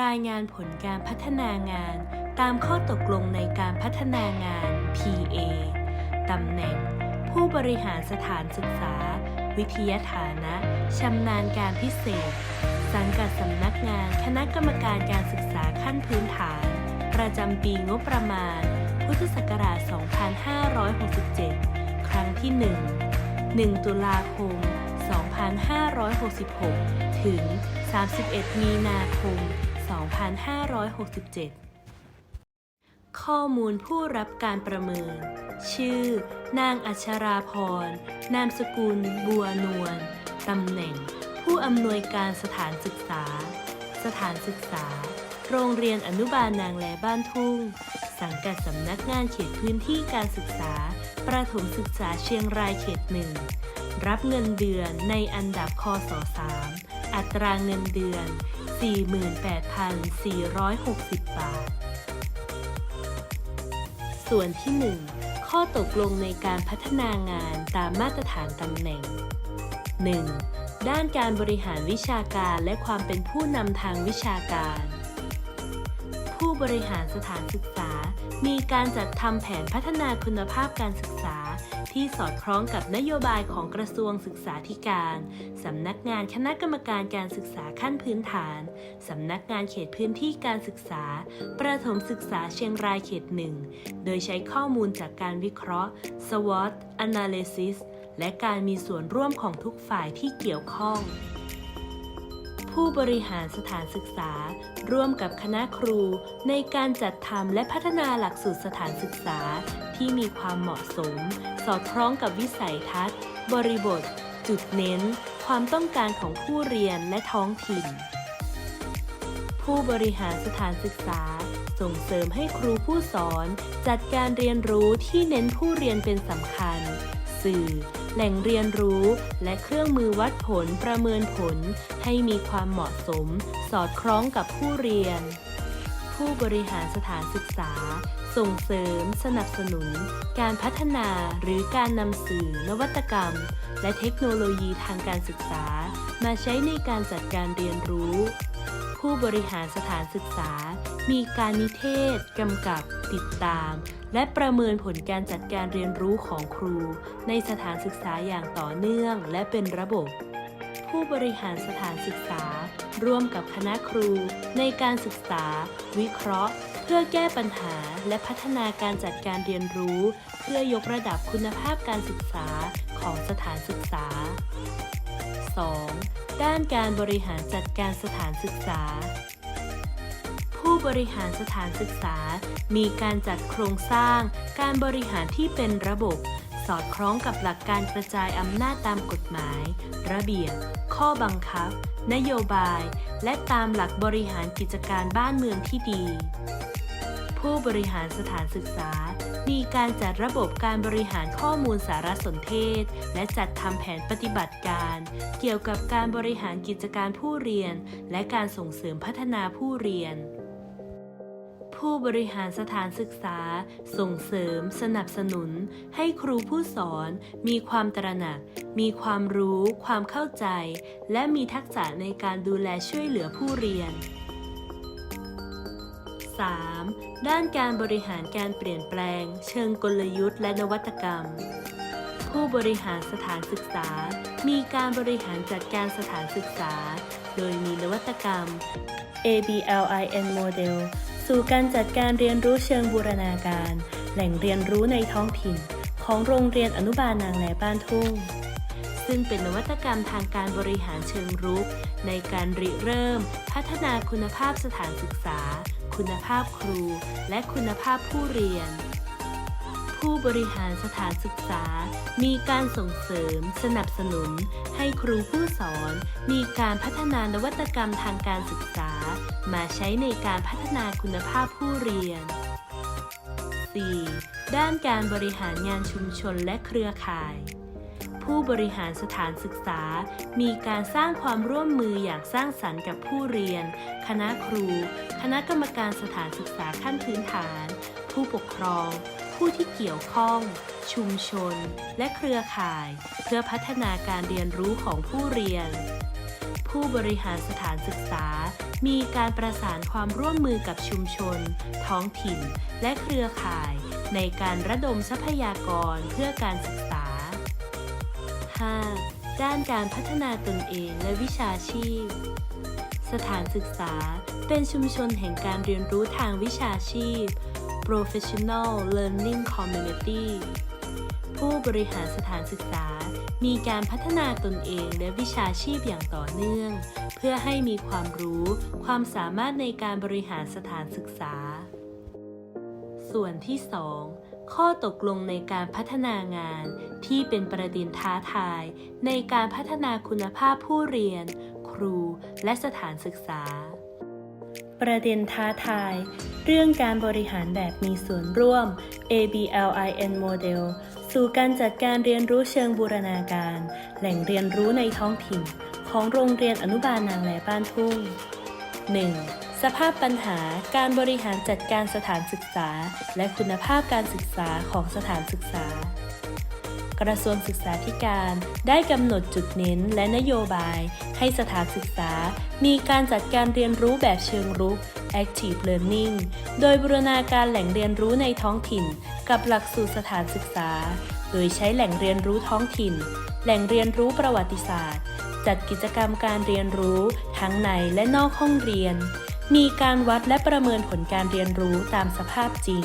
รายงานผลการพัฒนางาน ตามข้อตกลงในการพัฒนางาน PA ตำแหน่ง ผู้บริหารสถานศึกษา วิทยาฐานะชำนาญการพิเศษ สังกัดสำนักงานคณะกรรมการการศึกษาขั้นพื้นฐาน ประจำปีงบประมาณ พุทธศักราช 2567 ครั้งที่ 1 1 ตุลาคม 2566 ถึง 31 มีนาคม 2567 ข้อมูลผู้รับการประเมิน ชื่อ นางอัชราพร นามสกุล บัวนวล ตำแหน่ง ผู้อำนวยการสถานศึกษา สถานศึกษา โรงเรียนอนุบาลนางแลบ้านทุ่ง สังกัดสำนักงานเขตพื้นที่การศึกษา ประถมศึกษาเชียงรายเขตหนึ่ง รับเงินเดือนในอันดับคศ3อัตราเงินเดือน 48,460 บาท ส่วนที่ 1 ข้อตกลงในการพัฒนางานตามมาตรฐานตำแหน่ง 1. ด้านการบริหารวิชาการและความเป็นผู้นำทางวิชาการ ผู้บริหารสถานศึกษา มีการจัดทำแผนพัฒนาคุณภาพการศึกษา ที่สอดคล้องกับนโยบายของกระทรวงศึกษาธิการสำนักงานคณะกรรมการการศึกษาขั้นพื้นฐานสำนักงานเขตพื้นที่การศึกษา ประถมศึกษาเชียงรายเขตหนึ่งโดยใช้ข้อมูลจากการวิเคราะห์ SWOT Analysis และการมีส่วนร่วมของทุกฝ่ายที่เกี่ยวข้องผู้บริหารสถานศึกษา ร่วมกับคณะครูในการจัดทำและพัฒนาหลักสูตรสถานศึกษา ที่มีความเหมาะสม สอดคล้องกับวิสัยทัศน์ บริบท จุดเน้น ความต้องการของผู้เรียนและท้องถิ่น ผู้บริหารสถานศึกษา ส่งเสริมให้ครูผู้สอน จัดการเรียนรู้ที่เน้นผู้เรียนเป็นสำคัญ สื่อ แหล่งเรียนรู้และเครื่องมือวัดผลประเมินผล ให้มีความเหมาะสม สอดคล้องกับผู้เรียนผู้บริหารสถานศึกษา ส่งเสริม สนับสนุน การพัฒนาหรือการนำสื่อนวัตกรรม และเทคโนโลยีทางการศึกษา มาใช้ในการจัดการเรียนรู้ ผู้บริหารสถานศึกษา มีการนิเทศกำกับ ติดตาม และประเมินผลการจัดการเรียนรู้ของครู ในสถานศึกษาอย่างต่อเนื่องและเป็นระบบ ผู้บริหารสถานศึกษา ร่วมกับคณะครู ในการศึกษา วิเคราะห์ เพื่อแก้ปัญหาและพัฒนาการจัดการเรียนรู้ เพื่อยกระดับคุณภาพการศึกษาของสถานศึกษา 2. ด้านการบริหารจัดการสถานศึกษา ผู้บริหารสถานศึกษา มีการจัดโครงสร้าง การบริหารที่เป็นระบบ สอดคล้องกับหลักการกระจายอำนาจตามกฎหมาย ระเบียบ ข้อบังคับ นโยบาย และตามหลักบริหารกิจการบ้านเมืองที่ดี ผู้บริหารสถานศึกษา มีการจัดระบบการบริหารข้อมูลสารสนเทศ และจัดทำแผนปฏิบัติการ เกี่ยวกับการบริหารกิจการผู้เรียน และการส่งเสริมพัฒนาผู้เรียน ผู้บริหารสถานศึกษา ส่งเสริม สนับสนุน ให้ครูผู้สอน มีความตระหนัก มีความรู้ ความเข้าใจ และมีทักษะในการดูแลช่วยเหลือผู้เรียน 3. ด้านการบริหารการเปลี่ยนแปลง เชิงกลยุทธ์และนวัตกรรม ผู้บริหารสถานศึกษา มีการบริหารจัดการสถานศึกษา โดยมีนวัตกรรม ABLIN Model สู่การจัดการเรียนรู้เชิงบูรณาการ แหล่งเรียนรู้ในท้องถิ่น ของโรงเรียนอนุบาลนางแลบ้านทุ่ง ซึ่งเป็นนวัตกรรมทางการบริหารเชิงรุก ในการริเริ่ม พัฒนาคุณภาพสถานศึกษา คุณภาพครู และคุณภาพผู้เรียน ผู้บริหารสถานศึกษา มีการส่งเสริม สนับสนุน ให้ครูผู้สอน มีการพัฒนานวัตกรรมทางการศึกษา มาใช้ในการพัฒนาคุณภาพผู้เรียน 4. ด้านการบริหารงานชุมชนและเครือข่าย ผู้บริหารสถานศึกษา มีการสร้างความร่วมมืออย่างสร้างสรรค์กับผู้เรียน คณะครู คณะกรรมการสถานศึกษาขั้นพื้นฐาน ผู้ปกครอง ผู้ที่เกี่ยวข้อง ชุมชน และเครือข่าย เพื่อพัฒนาการเรียนรู้ของผู้เรียนผผู้บริหารสถานศึกษา มีการประสานความร่วมมือกับชุมชน ท้องถิ่น และเครือข่าย ในการระดมทรัพยากรเพื่อการศึกษา 5. ด้านการพัฒนาตนเองและวิชาชีพ สถานศึกษาเป็นชุมชนแห่งการเรียนรู้ทางวิชาชีพ professional learning community ผู้บริหารสถานศึกษา มีการพัฒนาตนเองและวิชาชีพอย่างต่อเนื่อง เพื่อให้มีความรู้ ความสามารถในการบริหารสถานศึกษา ส่วนที่ 2 ข้อตกลงในการพัฒนางานที่เป็นประเด็นท้าทาย ในการพัฒนาคุณภาพผู้เรียน ครูและสถานศึกษา ประเด็นท้าทาย เรื่องการบริหารแบบมีส่วนร่วม ABLIN Model สู่การจัดการเรียนรู้เชิงบูรณาการ แหล่งเรียนรู้ในท้องถิ่น ของโรงเรียนอนุบาลนางแลบ้านทุ่ง 1. สภาพปัญหาการบริหารจัดการสถานศึกษา และคุณภาพการศึกษาของสถานศึกษา กระทรวงศึกษาธิการได้กำหนดจุดเน้นและนโยบาย ให้สถานศึกษา มีการจัดการเรียนรู้แบบเชิงรุก Active Learning โดยบูรณาการแหล่งเรียนรู้ในท้องถิ่น กับหลักสูตรสถานศึกษา โดยใช้แหล่งเรียนรู้ท้องถิ่น แหล่งเรียนรู้ประวัติศาสตร์ จัดกิจกรรมการเรียนรู้ ทั้งในและนอกห้องเรียน มีการวัดและประเมินผลการเรียนรู้ตามสภาพจริง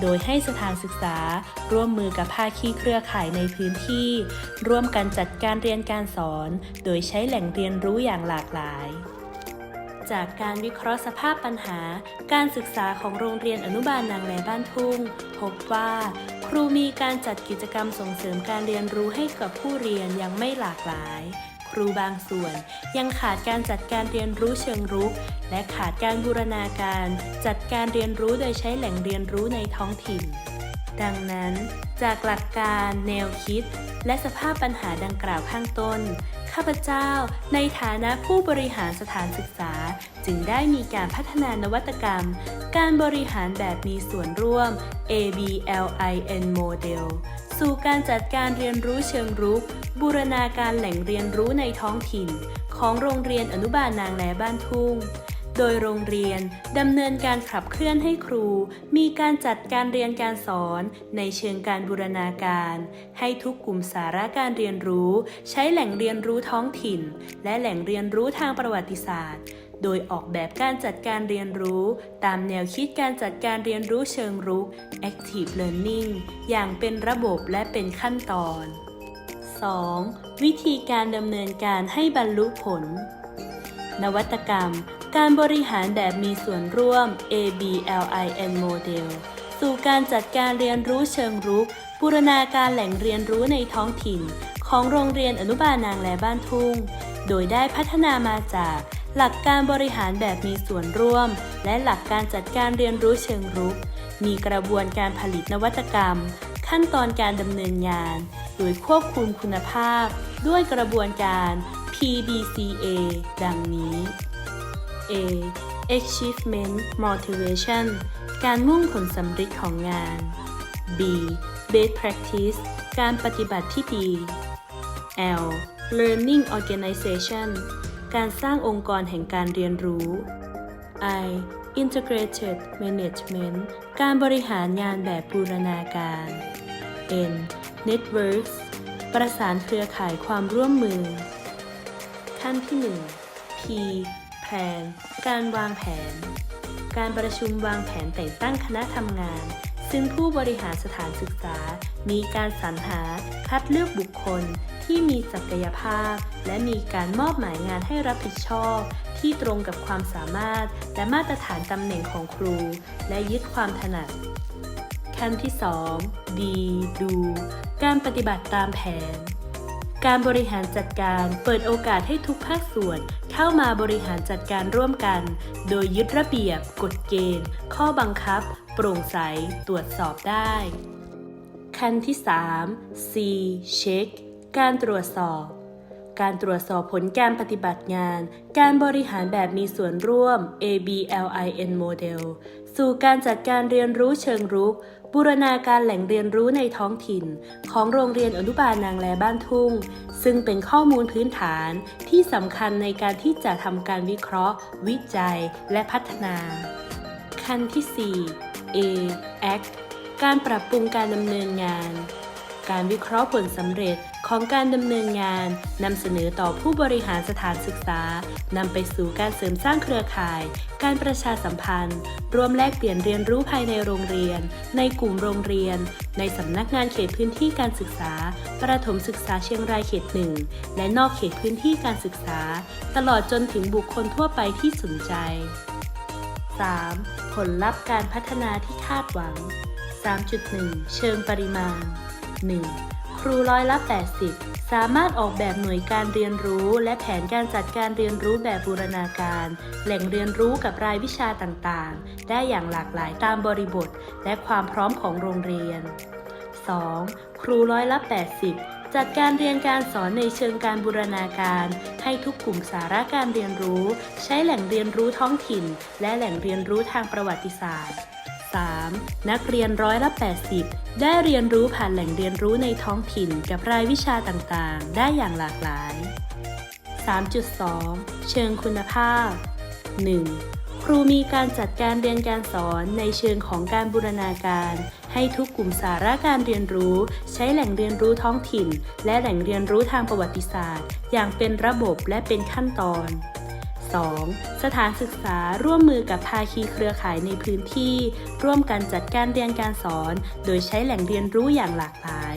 โดยให้สถานศึกษา ร่วมมือกับภาคีเครือข่ายในพื้นที่ ร่วมกันจัดการเรียนการสอน โดยใช้แหล่งเรียนรู้อย่างหลากหลาย จากการวิเคราะห์สภาพปัญหา การศึกษาของโรงเรียนอนุบาลนางแลบ้านทุ่ง พบว่าครูมีการจัดกิจกรรมส่งเสริมการเรียนรู้ให้กับผู้เรียนยังไม่หลากหลาย ครูบางส่วน ยังขาดการจัดการเรียนรู้เชิงรุก และขาดการบูรณาการ จัดการเรียนรู้โดยใช้แหล่งเรียนรู้ในท้องถิ่น ดังนั้น จากหลักการ แนวคิด และสภาพปัญหาดังกล่าวข้างต้น ข้าพเจ้า ในฐานะผู้บริหารสถานศึกษา จึงได้มีการพัฒนานวัตกรรม การบริหารแบบมีส่วนร่วม ABLIN Model สู่การจัดการเรียนรู้เชิงรุก บูรณาการแหล่งเรียนรู้ในท้องถิ่น ของโรงเรียนอนุบาลนางแลบ้านทุ่ง โดยโรงเรียนดำเนินการขับเคลื่อนให้ครู มีการจัดการเรียนการสอนในเชิงการบูรณาการ ให้ทุกกลุ่มสาระการเรียนรู้ ใช้แหล่งเรียนรู้ท้องถิ่น และแหล่งเรียนรู้ทางประวัติศาสตร์ โดยออกแบบการจัดการเรียนรู้ ตามแนวคิดการจัดการเรียนรู้เชิงรุก Active Learning อย่างเป็นระบบและเป็นขั้นตอน 2. วิธีการดำเนินการให้บรรลุผล นวัตกรรม การบริหารแบบมีส่วนร่วม ABLIN Model สู่การจัดการเรียนรู้เชิงรุก บูรณาการแหล่งเรียนรู้ในท้องถิ่น ของโรงเรียนอนุบาลนางแลบ้านทุ่ง โดยได้พัฒนามาจาก หลักการบริหารแบบมีส่วนร่วม และหลักการจัดการเรียนรู้เชิงรุก มีกระบวนการผลิตนวัตกรรม ขั้นตอนการดำเนินงานโดยควบคุมคุณภาพ ด้วยกระบวนการ PDCA ดังนี้ A achievement motivation การมุ่งผลสำเร็จของงาน B best practice การปฏิบัติที่ดี L learning organization การสร้างองค์กรแห่งการเรียนรู้ I integrated management การบริหารงานแบบบูรณาการ N networks ประสานเครือข่ายความร่วมมือ ขั้นที่ 1 P Plan การวางแผน การประชุมวางแผนแต่งตั้งคณะทำงาน ซึ่งผู้บริหารสถานศึกษา มีการสรรหา คัดเลือกบุคคลที่มีศักยภาพ และมีการมอบหมายงานให้รับผิดชอบ ที่ตรงกับความสามารถ และมาตรฐานตำแหน่งของครู และยึดความถนัด ขั้นที่2 D Do การปฏิบัติตามแผน การบริหารจัดการเปิดโอกาสให้ทุกภาคส่วนเข้ามาบริหารจัดการร่วมกัน โดยยึดระเบียบ กฎเกณฑ์ ข้อบังคับ โปร่งใส ตรวจสอบได้ ขั้นที่ 3 C Check การตรวจสอบ การตรวจสอบผลการปฏิบัติงาน การบริหารแบบมีส่วนร่วม ABLIN Model สู่การจัดการเรียนรู้เชิงรุก บูรณาการแหล่งเรียนรู้ในท้องถิ่น ของโรงเรียนอนุบาลนางแลบ้านทุ่ง ซึ่งเป็นข้อมูลพื้นฐานที่สำคัญในการที่จะทำการวิเคราะห์ วิจัย และพัฒนา ขั้นที่ 4 A Act การปรับปรุงการดำเนินงาน การวิเคราะห์ผลสำเร็จของการดำเนินงานนำเสนอต่อผู้บริหารสถานศึกษานำไปสู่การเสริมสร้างเครือข่าย การประชาสัมพันธ์ ร่วมแลกเปลี่ยนเรียนรู้ภายในโรงเรียน ในกลุ่มโรงเรียน ในสำนักงานเขตพื้นที่การศึกษา ประถมศึกษาเชียงรายเขตหนึ่งและนอกเขตพื้นที่การศึกษา ตลอดจนถึงบุคคลทั่วไปที่สนใจ 3. ผลลัพธ์การพัฒนาที่คาดหวัง 3.1 เชิงปริมาณ 1. ครูร้อยละ 80 สามารถออกแบบหน่วยการเรียนรู้ และแผนการจัดการเรียนรู้แบบบูรณาการ แหล่งเรียนรู้กับรายวิชาต่างๆ ได้อย่างหลากหลายตามบริบท และความพร้อมของโรงเรียน 2. ครูร้อยละ 80จัดการเรียนการสอนในเชิงการบูรณาการ ให้ทุกกลุ่มสาระการเรียนรู้ ใช้แหล่งเรียนรู้ท้องถิ่น และแหล่งเรียนรู้ทางประวัติศาสตร์ 3. นักเรียนร้อยละ 80 ได้เรียนรู้ผ่านแหล่งเรียนรู้ในท้องถิ่นกับรายวิชาต่างๆ ได้อย่างหลากหลาย 3.2 เชิงคุณภาพ 1. ครูมีการจัดการเรียนการสอนในเชิงของการบูรณาการ ให้ทุกกลุ่มสาระการเรียนรู้ ใช้แหล่งเรียนรู้ท้องถิ่น และแหล่งเรียนรู้ทางประวัติศาสตร์ อย่างเป็นระบบและเป็นขั้นตอน 2. สถานศึกษาร่วมมือกับภาคีเครือข่ายในพื้นที่ ร่วมกันจัดการเรียนการสอน โดยใช้แหล่งเรียนรู้อย่างหลากหลาย